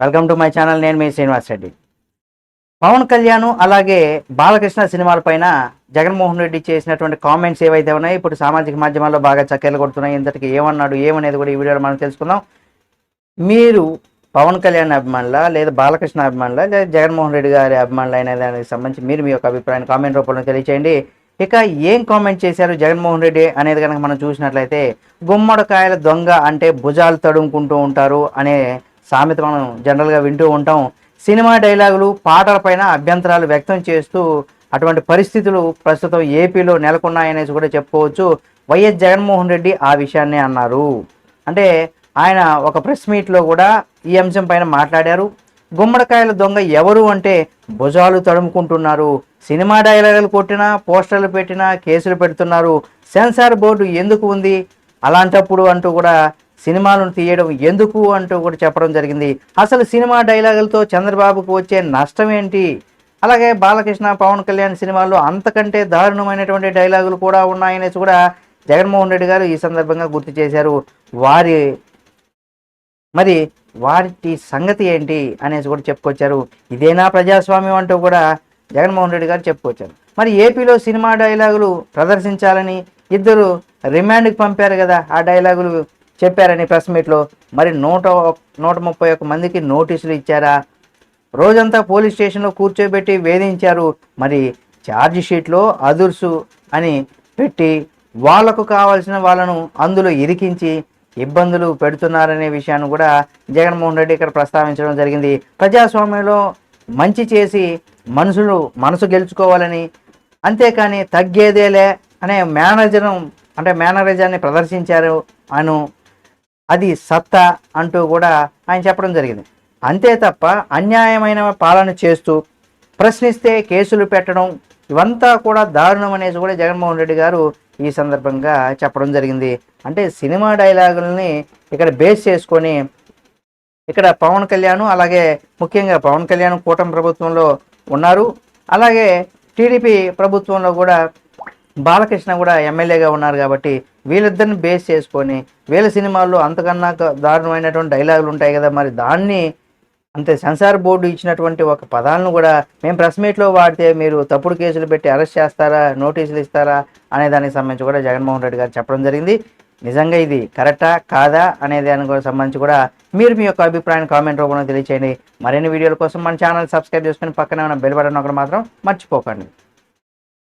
Welcome to my channel నేను మీ శ్రీనివాస్ రెడ్డి. పవన్ కళ్యాణ్ అలాగే బాలకృష్ణ సినిమాల పైన జగన్మోహన్ రెడ్డి చేసినటువంటి కామెంట్స్ ఏవైతే ఉన్నాయో ఇప్పుడు సామాజిక మాధ్యమాల్లో బాగా చక్కెలు కొడుతున్నాయి ఇంతటికి ఏమన్నాడు ఏమనేది కూడా ఈ వీడియోలో మనం తెలుసుకుందాం. మీరు పవన్ కళ్యాణ్ అభిమానుల లేదా బాలకృష్ణ అభిమానుల లేదా జగన్మోహన్ రెడ్డి గారి అభిమానులు అయిన దానికి సంబంధించి మీరు మీ యొక్క అభిప్రాయాన్ని కామెంట్ రూపంలో తెలియచేయండి. ఇక ఏం కామెంట్ చేశారు జగన్మోహన్ రెడ్డి అనేది కనుక మనం చూసినట్లయితే గుమ్మడికాయల దొంగ అంటే భుజాలు తడుముకుంటూ ఉంటారు అనే సామెత మనం జనరల్గా వింటూ ఉంటాం. సినిమా డైలాగులు పాటలపైన అభ్యంతరాలు వ్యక్తం చేస్తూ అటువంటి పరిస్థితులు ప్రస్తుతం ఏపీలో నెలకొన్నాయనేసి కూడా చెప్పుకోవచ్చు. వైఎస్ జగన్మోహన్ రెడ్డి ఆ విషయాన్ని అన్నారు. అంటే ఆయన ఒక ప్రెస్ మీట్లో కూడా ఈ అంశం పైన మాట్లాడారు. గుమ్మడికాయల దొంగ ఎవరు అంటే భుజాలు తడుముకుంటున్నారు. సినిమా డైలాగులు కొట్టినా పోస్టర్లు పెట్టినా కేసులు పెడుతున్నారు. సెన్సార్ బోర్డు ఎందుకు ఉంది? అలాంటప్పుడు అంటూ కూడా సినిమాలను తీయడం ఎందుకు అంటూ కూడా చెప్పడం జరిగింది. అసలు సినిమా డైలాగులతో చంద్రబాబుకు వచ్చే నష్టం ఏంటి అలాగే బాలకృష్ణ పవన్ కళ్యాణ్ సినిమాల్లో అంతకంటే దారుణమైనటువంటి డైలాగులు కూడా ఉన్నాయనేసి కూడా జగన్మోహన్ రెడ్డి గారు ఈ సందర్భంగా గుర్తు చేశారు. వారి మరి వారి సంగతి ఏంటి అనేసి కూడా చెప్పుకొచ్చారు. ఇదేనా ప్రజాస్వామ్యం అంటూ కూడా జగన్మోహన్ రెడ్డి గారు చెప్పుకొచ్చారు. మరి ఏపీలో సినిమా డైలాగులు ప్రదర్శించాలని ఇద్దరు రిమాండ్కి పంపారు కదా ఆ డైలాగులు చెప్పారని ప్రెస్ మీట్లో. మరి నూట నూట ముప్పై ఒక్క మందికి నోటీసులు ఇచ్చారా? రోజంతా పోలీస్ స్టేషన్లో కూర్చోబెట్టి వేధించారు. మరి ఛార్జ్ షీట్లో అదుర్సు అని పెట్టి వాళ్ళకు కావాల్సిన వాళ్ళను అందులో ఇరికించి ఇబ్బందులు పెడుతున్నారనే విషయాన్ని కూడా జగన్మోహన్ రెడ్డి ఇక్కడ ప్రస్తావించడం జరిగింది. ప్రజాస్వామ్యంలో మంచి చేసి మనుషులు మనసు గెలుచుకోవాలని అంతేకాని తగ్గేదేలే అనే మేనేజరం అంటే మేనరిజాన్ని ప్రదర్శించారు అను అది సత్తా అంటూ కూడా ఆయన చెప్పడం జరిగింది. అంతే తప్ప అన్యాయమైన పాలన చేస్తూ ప్రశ్నిస్తే కేసులు పెట్టడం ఇవంతా కూడా దారుణం అనేసి కూడా జగన్మోహన్ రెడ్డి గారు ఈ సందర్భంగా చెప్పడం జరిగింది. అంటే సినిమా డైలాగుల్ని ఇక్కడ బేస్ చేసుకొని ఇక్కడ పవన్ కళ్యాణ్ అలాగే ముఖ్యంగా పవన్ కళ్యాణ్ కూటమి ప్రభుత్వంలో ఉన్నారు. అలాగే టీడీపీ ప్రభుత్వంలో కూడా బాలకృష్ణ కూడా ఎమ్మెల్యేగా ఉన్నారు కాబట్టి వీళ్ళిద్దరిని బేస్ చేసుకొని వీళ్ళ సినిమాల్లో అంతకన్నా దారుణమైనటువంటి డైలాగులు ఉంటాయి కదా మరి దాన్ని అంతే సెన్సార్ బోర్డు ఇచ్చినటువంటి ఒక పదాలను కూడా మేము ప్రెస్ మీట్లో వాడితే మీరు తప్పుడు కేసులు పెట్టి అరెస్ట్ చేస్తారా నోటీసులు ఇస్తారా అనే దానికి సంబంధించి కూడా జగన్మోహన్ రెడ్డి గారు చెప్పడం జరిగింది. నిజంగా ఇది కరెక్టా కాదా అనే దానికి కూడా సంబంధించి కూడా మీరు మీ యొక్క అభిప్రాయాన్ని కామెంట్ రూపంలో తెలియచేయండి. మరిన్ని వీడియోల కోసం మన ఛానల్ సబ్స్క్రైబ్ చేసుకుని పక్కనే ఉన్న బెల్ బటన్ ఒకటి మాత్రం మర్చిపోకండి.